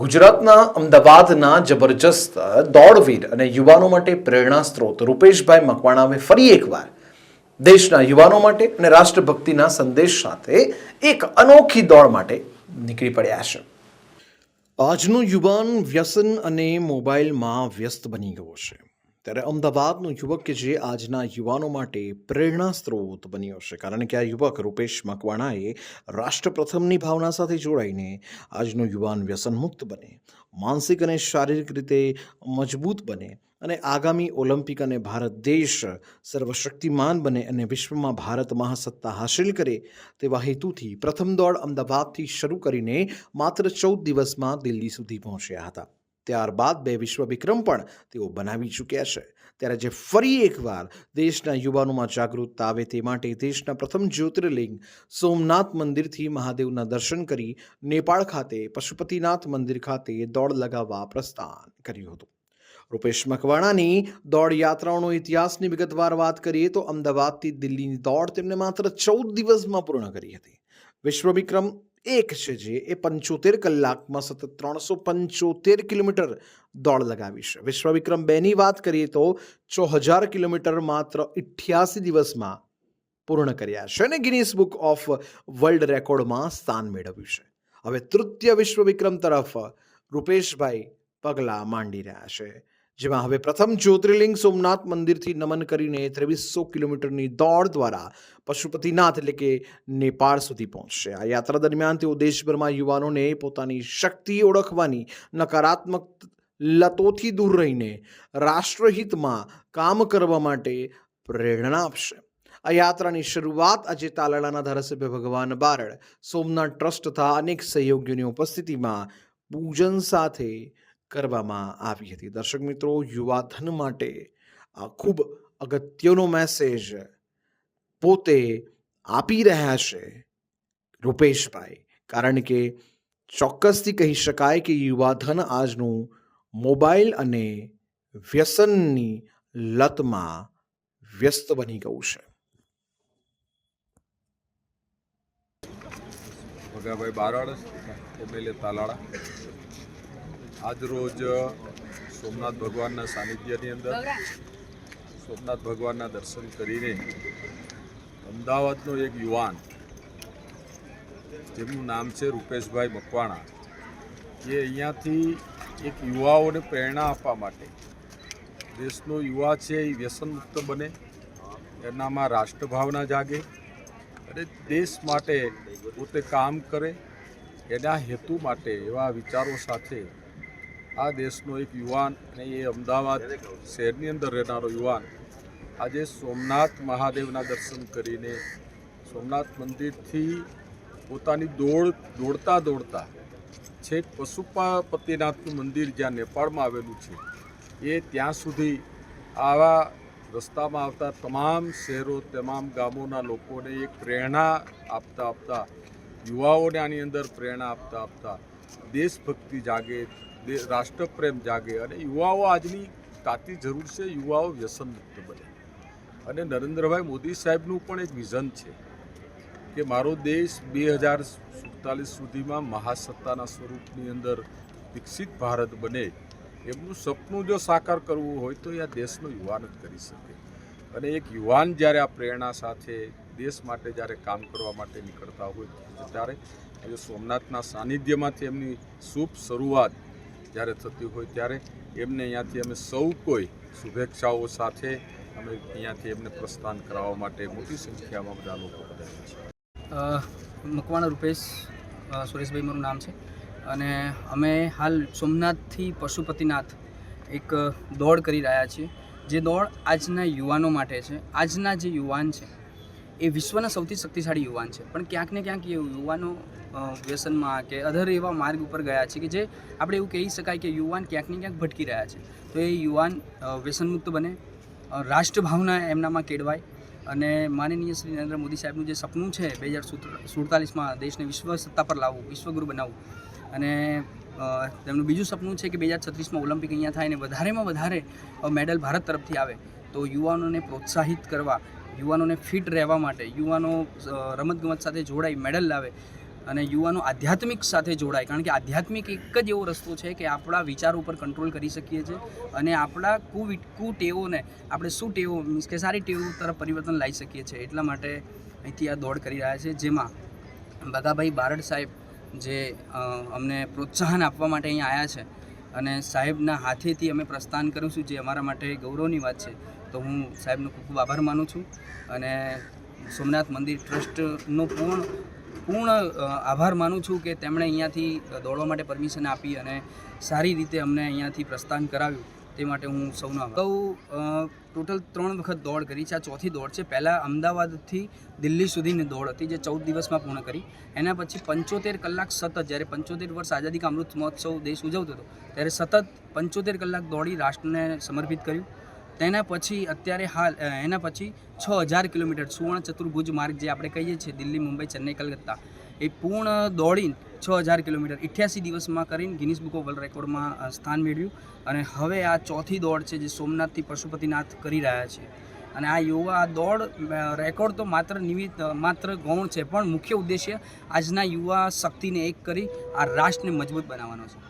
ગુજરાતના અમદાવાદના જબરજસ્ત દોડવીર અને યુવાનો માટે પ્રેરણા સ્ત્રોત રૂપેશભાઈ મકવાણાએ ફરી એકવાર દેશના યુવાનો માટે અને રાષ્ટ્રભક્તિના સંદેશ સાથે એક અનોખી દોડ માટે નીકળી પડ્યા છે. આજનો યુવાન વ્યસન અને મોબાઈલમાં વ્યસ્ત બની ગયો છે. ત્યારે અમદાવાદનો યુવક કે જે આજના યુવાનો માટે પ્રેરણા સ્ત્રોત બન્યો છે. કારણ કે આ યુવક રૂપેશ મકવાણાએ રાષ્ટ્રપ્રથમની ભાવના સાથે જોડાઈને આજનો યુવાન વ્યસનમુક્ત બને, માનસિક અને શારીરિક રીતે મજબૂત બને અને આગામી ઓલિમ્પિક અને ભારત દેશ સર્વશક્તિમાન બને અને વિશ્વમાં ભારત મહાસત્તા હાસિલ કરે તેવા હેતુથી પ્રથમ દોડ અમદાવાદથી શરૂ કરીને માત્ર ચૌદ દિવસમાં દિલ્હી સુધી પહોંચ્યા હતા. ત્યારબાદ બે વિશ્વ વિક્રમ પણ તેઓ બનાવી ચૂક્યા છે. ત્યારે જે ફરી એકવાર દેશના યુવાનોમાં જાગૃતતા આવે તે માટે દેશના પ્રથમ જ્યોતિર્લિંગ સોમનાથ મંદિરથી મહાદેવના દર્શન કરી નેપાળ ખાતે પશુપતિનાથ મંદિર ખાતે દોડ લગાવવા પ્રસ્થાન કર્યું હતું. રૂપેશ મકવાણાની દોડ યાત્રાઓનો ઇતિહાસની વિગતવાર વાત કરીએ તો અમદાવાદથી દિલ્હીની દોડ તેમણે માત્ર ચૌદ દિવસમાં પૂર્ણ કરી હતી. વિશ્વ વિક્રમ એક છે જે એ પંચોતેર કલાકમાં સતત ત્રણસો પંચોતેર કિલોમીટર દોડ લગાવી છે. વિશ્વ વિક્રમ બેની વાત કરીએ તો છ હજાર કિલોમીટર માત્ર ઇઠ્યાસી દિવસમાં પૂર્ણ કર્યા છે અને ગિનીસ બુક ઓફ વર્લ્ડ રેકોર્ડમાં સ્થાન મેળવ્યું છે. હવે તૃતીય વિશ્વ વિક્રમ તરફ રૂપેશભાઈ પગલાં માંડી રહ્યા છે. જેમાં હવે પ્રથમ જ્યોતિર્લિંગ સોમનાથ મંદિરથી નમન કરીને ત્રેવીસો કિલોમીટરની દોડ દ્વારા પશુપતિનાથ એટલે કે નેપાળ સુધી પહોંચશે. આ યાત્રા દરમિયાન તેઓ દેશભરમાં યુવાનોને પોતાની શક્તિ ઓળખવાની નકારાત્મક લતોથી દૂર રહીને રાષ્ટ્રહિતમાં કામ કરવા માટે પ્રેરણા આપશે. આ યાત્રાની શરૂઆત આજે તાલાળાના ધારાસભ્ય ભગવાન બારડ, સોમનાથ ટ્રસ્ટ તથા અનેક સહયોગીઓની ઉપસ્થિતિમાં પૂજન સાથે કરવામાં આવી હતી. દર્શક મિત્રો, યુવાધન માટે આ ખૂબ અગત્યનો મેસેજ પોતે આપી રહ્યા છે રૂપેશભાઈ. કારણ કે ચોક્કસથી કહી શકાય કે યુવાધન આજનું મોબાઈલ અને વ્યસનની લતમાં વ્યસ્ત બની ગયું છે. ભગાભાઈ બારાડ એમએલએ તાલાળા. આજરોજ સોમનાથ ભગવાનના સાનિધ્યની અંદર સોમનાથ ભગવાનના દર્શન કરીને અમદાવાદનો એક યુવાન, જેમનું નામ છે રૂપેશભાઈ મકવાણા, એ અહીંયાથી એક યુવાઓને પ્રેરણા આપવા માટે દેશનો યુવા છે એ વ્યસનમુક્ત બને, એનામાં રાષ્ટ્રભાવના જાગે અને દેશ માટે પોતે કામ કરે, એના હેતુ માટે એવા વિચારો સાથે આ દેશનો એક યુવાન અને એ અમદાવાદ શહેરની અંદર રહેનારો યુવાન આજે સોમનાથ મહાદેવના દર્શન કરીને સોમનાથ મંદિરથી પોતાની દોડ દોડતા દોડતા છેક પશુપતિનાથનું મંદિર જ્યાં નેપાળમાં આવેલું છે, એ ત્યાં સુધી આવા રસ્તામાં આવતા તમામ શહેરો, તમામ ગામોના લોકોને એક પ્રેરણા આપતા આપતા, યુવાઓને આની અંદર પ્રેરણા આપતા આપતા દેશભક્તિ જાગે રાષ્ટ્રપ્રેમ જાગે અને યુવાઓ આજની તાતી જરૂર છે, યુવાઓ વ્યસનમુક્ત બને. અને નરેન્દ્રભાઈ મોદી સાહેબનું પણ એક વિઝન છે કે મારો દેશ બે હજાર સુડતાલીસ સુધીમાં મહાસત્તાના સ્વરૂપની અંદર વિકસિત ભારત બને એમનું સપનું જો સાકાર કરવું હોય તો એ આ દેશનો યુવાન જ કરી શકે. અને એક યુવાન જ્યારે આ પ્રેરણા સાથે દેશ માટે જ્યારે કામ કરવા માટે નીકળતા હોય ત્યારે આજે સોમનાથના સાનિધ્યમાંથી એમની શુભ શરૂઆત જ્યારે થતી હોય ત્યારે એમને અહીંયાથી અમે સૌ કોઈ શુભેચ્છાઓ સાથે અમે અહીંયાથી એમને પ્રસ્થાન કરાવવા માટે મોટી સંખ્યામાં બધા લોકો પધાર્યા છે. મકવાણા રૂપેશ સુરેશભાઈ મારું નામ છે. અને અમે હાલ સોમનાથથી પશુપતિનાથ એક દોડ કરી રહ્યા છીએ. જે દોડ આજના યુવાનો માટે છે. આજના જે યુવાન છે, એ વિશ્વના સૌથી શક્તિશાળી યુવાન છે. પણ ક્યાંક ને ક્યાંક એ યુવાનો વ્યસનમાં કે અધર એવા માર્ગ ઉપર ગયા છે કે જે આપણે એવું કહી શકાય કે યુવાન ક્યાંક ને ક્યાંક ભટકી રહ્યા છે. તો એ યુવાન વ્યસનમુક્ત બને રાષ્ટ્રભાવના એમનામાં કેળવાય. અને માનનીય શ્રી નરેન્દ્ર મોદી સાહેબનું જે સપનું છે બે હજાર સુડતાલીસમાં દેશને વિશ્વ સત્તા પર લાવવું, વિશ્વગુરુ બનાવવું. અને તેમનું બીજું સપનું છે કે બે હજાર છત્રીસમાં ઓલિમ્પિક અહીંયા થાય અને વધારેમાં વધારે મેડલ ભારત તરફથી આવે. તો યુવાનોને પ્રોત્સાહિત કરવા, યુવાનોને ફિટ રહેવા માટે, યુવાનો રમતગમત સાથે જોડાઈ મેડલ લાવે. અને યુવાનો આધ્યાત્મિક સાથે જોડાય. કારણ કે આધ્યાત્મિક એક જ એવો રસ્તો છે કે આપણા વિચાર ઉપર કંટ્રોલ કરી શકીએ છીએ અને આપણા કુ કુટેવોને આપણે શું ટેવો, મીન્સ કે સારી ટેવો તરફ પરિવર્તન લાવી શકીએ છીએ. એટલા માટે અહીંથી આ દોડ કરી રહ્યા છે. જેમાં બગાભાઈ બારડ સાહેબ જે અમને પ્રોત્સાહન આપવા માટે અહીંયા આવ્યા છે અને સાહેબના હાથેથી અમે પ્રસ્થાન કરું છું, જે અમારા માટે ગૌરવની વાત છે, તો હું સાહેબનો ખૂબ ખૂબ આભાર માનું છું. અને સોમનાથ મંદિર ટ્રસ્ટનો પૂર્ણ પૂર્ણ આભાર માનું છું કે તેમણે અહીંયાથી દોડવા માટે પરમિશન આપી અને સારી રીતે અમને અહીંયાથી પ્રસ્થાન કરાવ્યું. તે માટે હું સૌનો સૌ ટોટલ ત્રણ વખત દોડ કરી છે. આ ચોથી દોડ છે. પહેલાં અમદાવાદથી દિલ્હી સુધીની દોડ હતી, જે ચૌદ દિવસમાં પૂર્ણ કરી. એના પછી પંચોતેર કલાક સતત, જ્યારે પંચોતેર વર્ષ આઝાદી કા અમૃત મહોત્સવ દેશ ઉજવતો હતો, ત્યારે સતત પંચોતેર કલાક દોડી રાષ્ટ્રને સમર્પિત કર્યું. તેના પછી અત્યારે હાલ એના પછી છ હજાર કિલોમીટર સુવર્ણ ચતુર્ભુજ માર્ગ જે આપણે કહીએ છીએ, દિલ્હી, મુંબઈ, ચેન્નઈ, કલકત્તા, એ પૂર્ણ દોડીને છ હજાર કિલોમીટર અઠ્યાસી દિવસમાં કરીને ગિનિસ બુક ઓફ વર્લ્ડ રેકોર્ડમાં સ્થાન મેળવ્યું. અને હવે આ ચોથી દોડ છે જે સોમનાથથી પશુપતિનાથ કરી રહ્યા છે. અને આ યુવા દોડ રેકોર્ડ તો માત્ર નિમિત્ત માત્ર ગૌણ છે, પણ મુખ્ય ઉદ્દેશ્ય આજના યુવા શક્તિને એક કરી આ રાષ્ટ્રને મજબૂત બનાવવાનો છે.